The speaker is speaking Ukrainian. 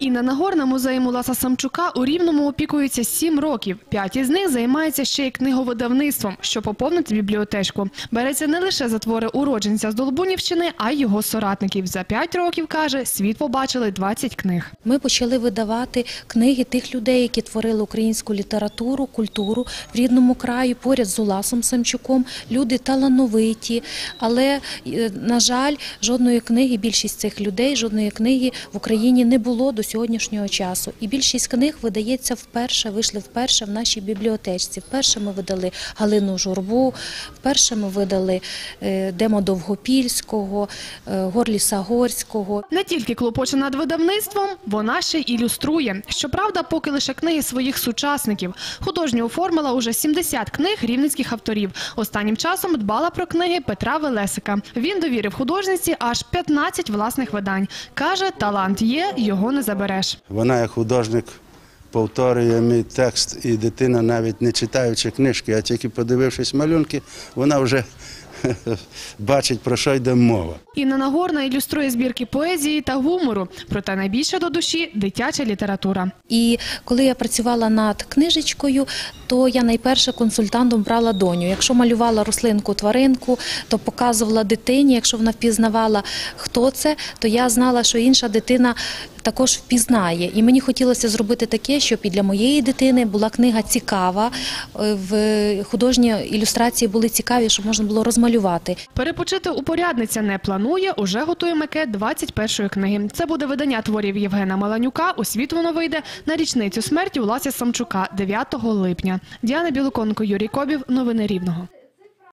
Інна Нагорна музеєм Уласа Самчука у Рівному опікується сім років. П'ять із них займається ще й книговидавництвом, що поповнить бібліотечку. Береться не лише за твори уродженця з Долбунівщини, а й його соратників. За п'ять років, каже, світ побачили 20 книг. Ми почали видавати книги тих людей, які творили українську літературу, культуру в рідному краї, поряд з Уласом Самчуком. Люди талановиті, але, е, на жаль, жодної книги, більшість цих людей, жодної книги в Україні не було до сьогоднішнього часу. І більшість книг видається вперше, вийшли вперше в нашій бібліотечці. Вперше ми видали Галину Журбу, вперше ми видали е, Демо Довгопільського, е, Горліса Горського. Не тільки клопоче над видавництвом, вона ще ілюструє. Щоправда, поки лише книги своїх сучасників. Художньо оформила уже 70 книг рівненських авторів. Останнім часом дбала про книги Петра Велесика. Він довірив художниці аж 15 власних видань. Каже, талант є, його не забереш. Вона як художник повторює мій текст, і дитина, навіть не читаючи книжки, а тільки подивившись малюнки, вона вже бачить, про що йде мова. Інна Нагорна ілюструє збірки поезії та гумору. Проте найбільше до душі дитяча література. І коли я працювала над книжечкою, то я найперше консультантом брала доню. Якщо малювала рослинку, тваринку, то показувала дитині. Якщо вона впізнавала, хто це, то я знала, що інша дитина також впізнає. І мені хотілося зробити таке, щоб і для моєї дитини була книга цікава, е, в художні ілюстрації були цікаві, щоб можна було розмалювати. Перепочити упорядниця не планує, уже готує макет 21-ї книги. Це буде видання творів Євгена Маланюка. У світ воно вийде на річницю смерті Улася Самчука 9 липня. Діана Білоконко, Юрій Кобів. Новини Рівного.